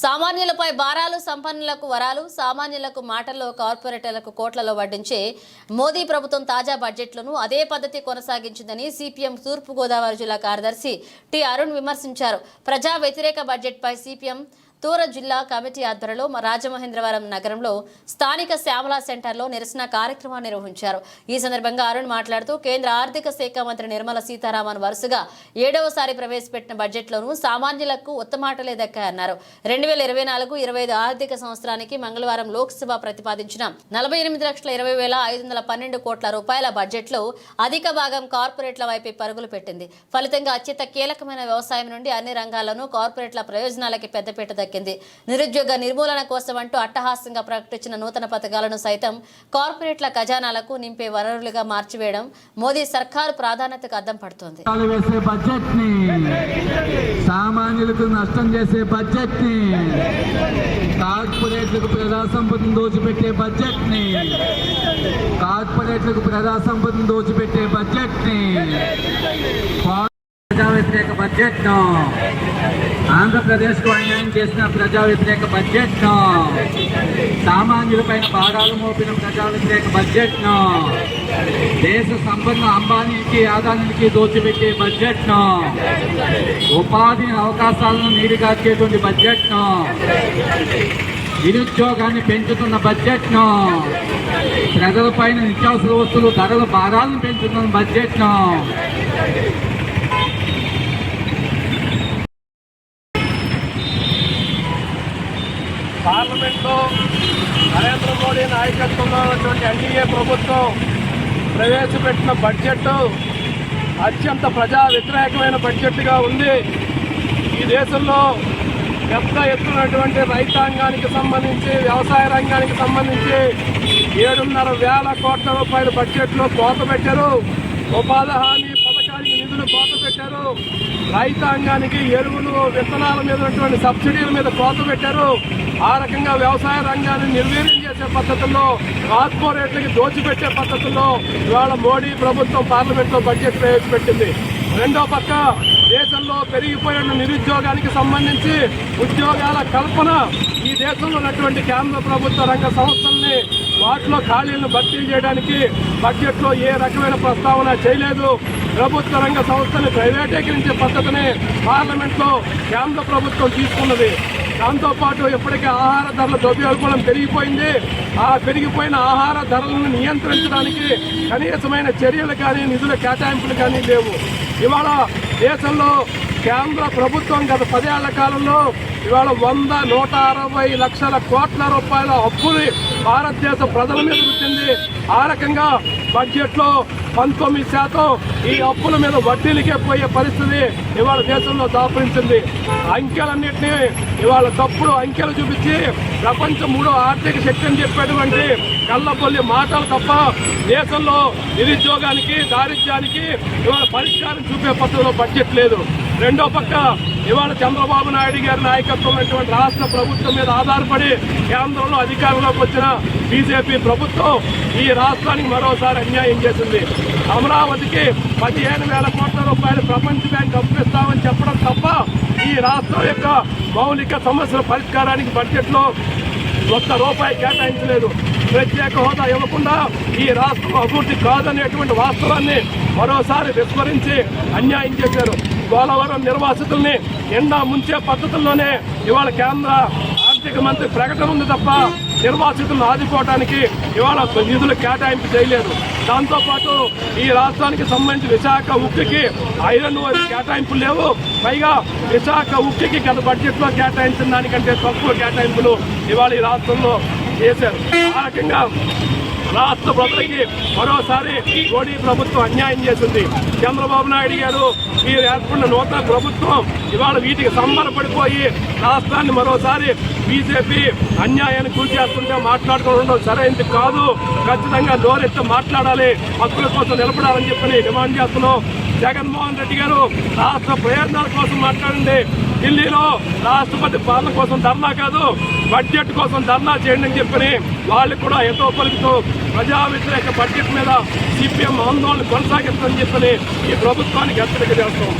సామాన్యులపై భారాలు సంపన్నులకు వరాలు సామాన్యులకు మాటల్లో కార్పొరేటర్లకు కోట్లలో వడ్డించే మోదీ ప్రభుత్వం తాజా బడ్జెట్లను అదే పద్ధతి కొనసాగించిందని సిపిఎం తూర్పుగోదావరి జిల్లా కార్యదర్శి టి అరుణ్ విమర్శించారు. ప్రజా వ్యతిరేక బడ్జెట్పై సిపిఎం తూర జిల్లా కమిటీ ఆధ్వర్యంలో రాజమహేంద్రవరం నగరంలో స్థానిక శ్యామలా సెంటర్లో నిరసన కార్యక్రమాన్ని నిర్వహించారు. ఈ సందర్భంగా అరుణ్ మాట్లాడుతూ కేంద్ర ఆర్థిక శాఖ మంత్రి నిర్మలా సీతారామన్ వరుసగా ఏడవసారి ప్రవేశపెట్టిన బడ్జెట్లోనూ సామాన్యులకు ఉత్తమాటలే దక్కాయన్నారు. రెండు వేల ఇరవై నాలుగు ఇరవై ఐదు ఆర్థిక సంవత్సరానికి మంగళవారం లోక్సభ ప్రతిపాదించిన నలభై ఎనిమిది లక్షల ఇరవై వేల ఐదు వందల పన్నెండు కోట్ల రూపాయల బడ్జెట్లో అధిక భాగం కార్పొరేట్ల వైపే పరుగులు పెట్టింది. ఫలితంగా అత్యంత కీలకమైన వ్యవసాయం నుండి అన్ని రంగాలను కార్పొరేట్ల ప్రయోజనాలకి పెద్దపీట దక్కింది. నిరుద్యోగ నిర్మూలన కోసం అంటూ అట్టహాసంగా ప్రకటించిన నూతన పథకాలను సైతం కార్పొరేట్ల ఖజానాలకు నింపే వనరులుగా మార్చివేయడం మోదీ సర్కారు ప్రాధాన్యతకు అద్దం పడుతోంది. సామాన్యులకు నష్టం చేసే బడ్జెట్ని కార్పొరేట్లకు ప్రజా సంపదను దోచిపెట్టే బడ్జెట్ని కార్పొరేట్లకు ప్రజా సంపదను దోచిపెట్టే బడ్జెట్ని ప్రజా వ్యతిరేక బడ్జెట్ ఆంధ్రప్రదేశ్కు అన్యాయం చేసిన ప్రజా వ్యతిరేక బడ్జెట్ సామాన్యులపైన భారాలు మోపిన ప్రజా వ్యతిరేక బడ్జెట్ దేశ సంపన్న అంబానీకి ఆదాయానికి దోచిపెట్టే బడ్జెట్ను ఉపాధి అవకాశాలను నీరుగార్చేటువంటి బడ్జెట్ నిరుద్యోగాన్ని పెంచుతున్న బడ్జెట్ను ప్రజలపైన నిత్యావసర వస్తువులు ధరల భారాలను పెంచుతున్న బడ్జెట్ గవర్నమెంట్లో నరేంద్ర మోడీ నాయకత్వంలో ఉన్నటువంటి ఎన్డీఏ ప్రభుత్వం ప్రవేశపెట్టిన బడ్జెట్ అత్యంత ప్రజా వ్యతిరేకమైన బడ్జెట్గా ఉంది. ఈ దేశంలో పెద్ద ఎత్తునటువంటి రైతాంగానికి సంబంధించి వ్యవసాయ రంగానికి సంబంధించి ఏడున్నర వేల కోట్ల రూపాయల బడ్జెట్లో కోత పెట్టారు. ఉపాధి హామీ రైతులు కోత పెట్టారు. రైతాంగానికి ఎరువులు విత్తనాల మీద ఉన్నటువంటి సబ్సిడీల మీద కోత పెట్టారు. ఆ రకంగా వ్యవసాయ రంగాన్ని నిర్వీర్యం చేసే పద్ధతుల్లో కార్పొరేట్లకి దోచిపెట్టే పద్ధతుల్లో ఇవాళ మోడీ ప్రభుత్వం పార్లమెంట్లో బడ్జెట్ ప్రవేశపెట్టింది. రెండో పక్క దేశంలో పెరిగిపోయిన నిరుద్యోగానికి సంబంధించి ఉద్యోగాల కల్పన ఈ దేశంలో ఉన్నటువంటి కేంద్ర ప్రభుత్వ రంగ సంస్థల్ని వాటిలో ఖాళీలను భర్తీ చేయడానికి బడ్జెట్లో ఏ రకమైన ప్రస్తావన చేయలేదు. ప్రభుత్వ రంగ సంస్థను ప్రైవేటీకరించే పద్ధతిని పార్లమెంట్లో కేంద్ర ప్రభుత్వం తీసుకున్నది. దాంతోపాటు ఇప్పటికే ఆహార ధరల ద్రవ్యోల్బణం పెరిగిపోయింది. ఆ పెరిగిపోయిన ఆహార ధరలను నియంత్రించడానికి కనీసమైన చర్యలు కానీ నిధుల కేటాయింపులు కానీ లేవు. ఇవాళ దేశంలో కేంద్ర ప్రభుత్వం గత పదేళ్ళ కాలంలో ఇవాళ వంద నూట అరవై లక్షల కోట్ల రూపాయల అప్పుని భారతదేశ ప్రజల మీద వచ్చింది ఆ రకంగా బడ్జెట్లో పంతొమ్మిది శాతం ఈ అప్పుల మీద వడ్డీలకే పోయే పరిస్థితి ఇవాళ దేశంలో దాపరించింది. అంకెలన్నింటినీ ఇవాళ తప్పుడు అంకెలు చూపించి ప్రపంచ మూడో ఆర్థిక శక్తి అని చెప్పేటువంటి కళ్ళబొల్లి మాటలు తప్ప దేశంలో నిరుద్యోగానికి దారిద్ర్యానికి ఇవాళ పరిష్కారం చూపే పద్ధతిలో బడ్జెట్ లేదు. రెండో పక్క ఇవాళ చంద్రబాబు నాయుడు గారి నాయకత్వం అటువంటి రాష్ట్ర ప్రభుత్వం మీద ఆధారపడి కేంద్రంలో అధికారంలోకి వచ్చిన బీజేపీ ప్రభుత్వం ఈ రాష్ట్రానికి మరోసారి అన్యాయం చేసింది. అమరావతికి పదిహేను వేల కోట్ల రూపాయలు ప్రపంచ బ్యాంక్ అప్పిస్తామని చెప్పడం తప్ప ఈ రాష్ట్రం యొక్క మౌలిక సమస్యల పరిష్కారానికి బడ్జెట్లో ఒక్క రూపాయి కేటాయించలేదు. ప్రత్యేక హోదా ఇవ్వకుండా ఈ రాష్ట్రం అభివృద్ధి కాదనేటువంటి వాస్తవాన్ని మరోసారి విస్మరించి అన్యాయం చేశారు. పోలవరం నిర్వాసితుల్ని ఎండా ముంచే పద్ధతుల్లోనే ఇవాళ కేంద్ర ఆర్థిక మంత్రి ప్రకటన ఉంది తప్ప నిర్వాసితులను ఆదుకోవడానికి ఇవాళ నిధులు కేటాయింపు చేయలేదు. దాంతోపాటు ఈ రాష్ట్రానికి సంబంధించి విశాఖ ఉక్కికి ఐరన్ కేటాయింపులు లేవు. పైగా విశాఖ ఉక్కికి గత బడ్జెట్లో కేటాయించిన దానికంటే తక్కువ కేటాయింపులు ఇవాళ ఈ రాష్ట్రంలో చేశారు. ఆ రకంగా రాష్ట్ర ప్రజలకి మరోసారి మోడీ ప్రభుత్వం అన్యాయం చేసింది. చంద్రబాబు నాయుడు గారు మీరు ఏర్పడిన నూతన ప్రభుత్వం ఇవాళ వీటికి సంబరపడిపోయి రాష్ట్రాన్ని మరోసారి బీజేపీ అన్యాయాన్ని గురి చేస్తుంటే మాట్లాడుకోవడం సరైనది కాదు. ఖచ్చితంగా నోరెత్తి మాట్లాడాలి. హక్కుల కోసం నిలబడాలని చెప్పని డిమాండ్ చేస్తున్నాం. జగన్మోహన్ రెడ్డి గారు రాష్ట్ర ప్రయోజనాల కోసం మాట్లాడండి. ఢిల్లీలో రాష్ట్రపతి పాలన కోసం ధర్నా కాదు బడ్జెట్ కోసం ధర్నా చేయండి అని చెప్పని వాళ్ళు కూడా ఎంతో పలుకుతూ ప్రజా వ్యతిరేక బడ్జెట్ మీద సిపిఎం ఆందోళన కొనసాగిస్తుందని చెప్పని ఈ ప్రభుత్వానికి హెచ్చరిక చేస్తాం